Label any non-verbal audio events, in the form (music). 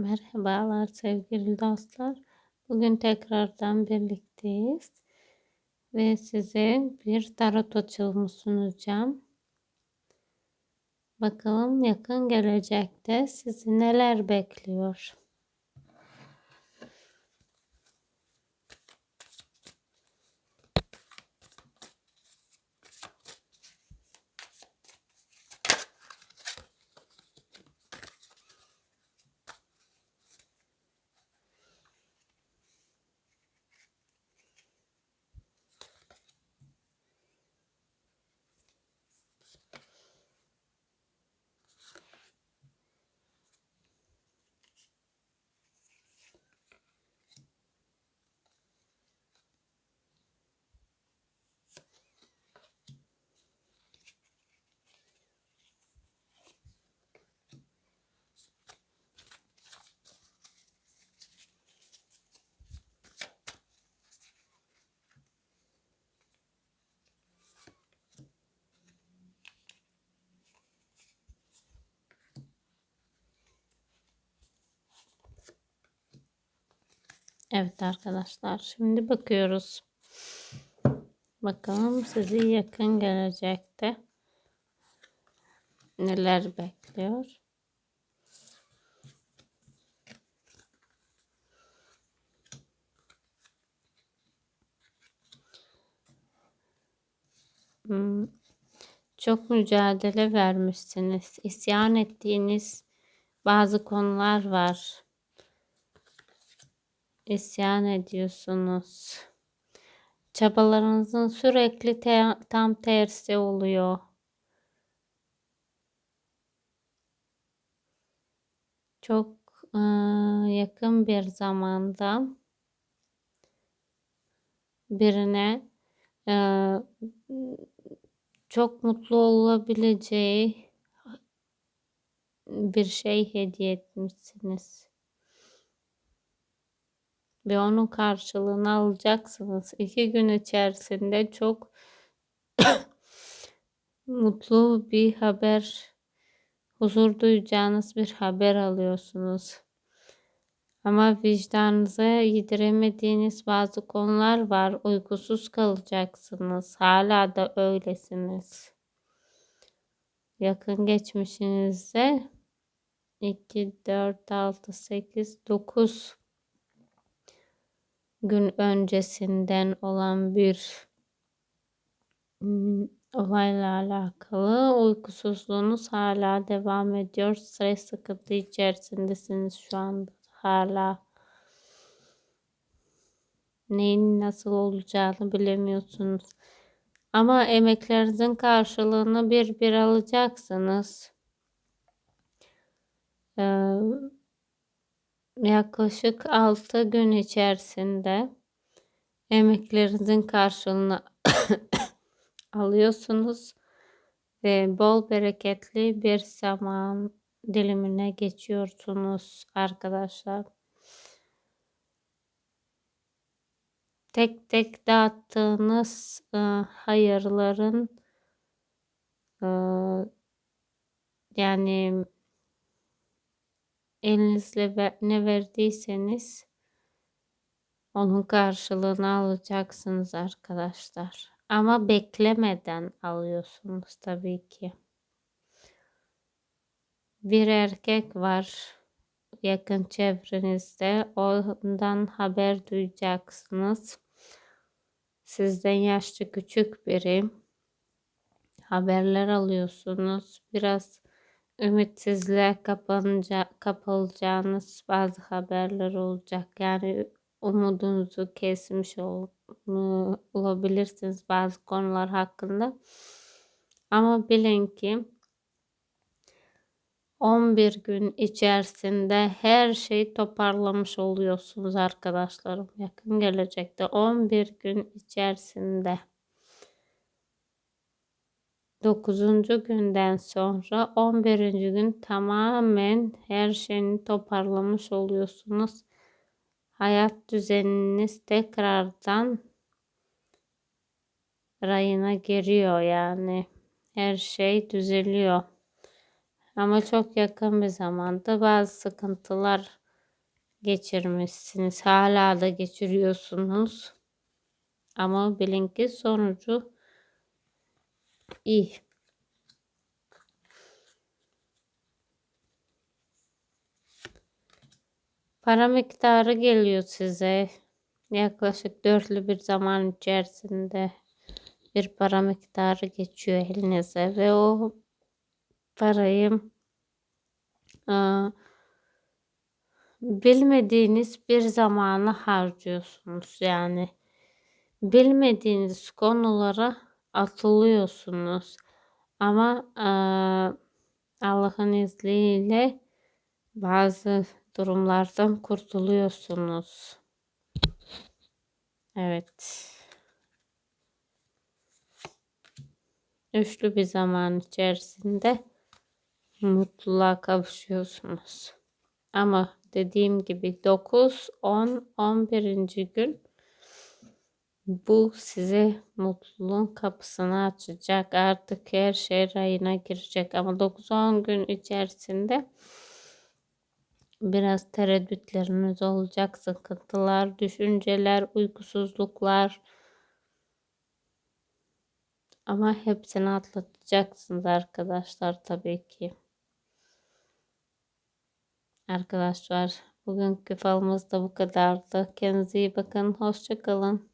Merhabalar sevgili dostlar. Bugün tekrardan birlikteyiz. Ve size bir tarot açılımı sunacağım. Bakalım yakın gelecekte sizi neler bekliyor. Evet arkadaşlar şimdi bakıyoruz. Bakalım sizi yakın gelecekte neler bekliyor. Hmm. Çok mücadele vermişsiniz. İsyan ettiğiniz bazı konular var isyan ediyorsunuz. Çabalarınızın sürekli te tam tersi oluyor. Çok e, yakın bir zamanda birine e, çok mutlu olabileceği bir şey hediye etmişsiniz ve onun karşılığını alacaksınız. İki gün içerisinde çok (coughs) mutlu bir haber, huzur duyacağınız bir haber alıyorsunuz. Ama vicdanınıza yediremediğiniz bazı konular var. Uykusuz kalacaksınız. Hala da öylesiniz. Yakın geçmişinizde 2, 4, 6, 8, 9 gün öncesinden olan bir hmm, olayla alakalı uykusuzluğunuz hala devam ediyor. Stres sıkıntı içerisindesiniz şu anda hala. Neyin nasıl olacağını bilemiyorsunuz. Ama emeklerinizin karşılığını bir bir alacaksınız. Ee, yaklaşık 6 gün içerisinde emeklerinizin karşılığını (coughs) alıyorsunuz ve bol bereketli bir zaman dilimine geçiyorsunuz arkadaşlar. Tek tek dağıttığınız e, hayırların e, yani elinizle ne verdiyseniz onun karşılığını alacaksınız arkadaşlar. Ama beklemeden alıyorsunuz tabii ki. Bir erkek var yakın çevrenizde. Ondan haber duyacaksınız. Sizden yaşlı küçük biri. Haberler alıyorsunuz. Biraz ümitsizliğe kapanca, kapılacağınız bazı haberler olacak. Yani umudunuzu kesmiş ol, olabilirsiniz bazı konular hakkında. Ama bilin ki 11 gün içerisinde her şeyi toparlamış oluyorsunuz arkadaşlarım. Yakın gelecekte 11 gün içerisinde 9. günden sonra 11. gün tamamen her şeyini toparlamış oluyorsunuz. Hayat düzeniniz tekrardan rayına giriyor yani. Her şey düzeliyor. Ama çok yakın bir zamanda bazı sıkıntılar geçirmişsiniz. Hala da geçiriyorsunuz. Ama bilin ki sonucu iyi. Para miktarı geliyor size. Yaklaşık dörtlü bir zaman içerisinde bir para miktarı geçiyor elinize ve o parayı ıı, bilmediğiniz bir zamanı harcıyorsunuz. Yani bilmediğiniz konulara atılıyorsunuz. Ama ıı, Allah'ın izniyle bazı durumlardan kurtuluyorsunuz. Evet. Üçlü bir zaman içerisinde mutluluğa kavuşuyorsunuz. Ama dediğim gibi 9, 10, 11. gün bu size mutluluğun kapısını açacak. Artık her şey rayına girecek. Ama 9-10 gün içerisinde biraz tereddütleriniz olacak. Sıkıntılar, düşünceler, uykusuzluklar. Ama hepsini atlatacaksınız arkadaşlar tabii ki. Arkadaşlar bugünkü falımız da bu kadardı. Kendinize iyi bakın. Hoşçakalın.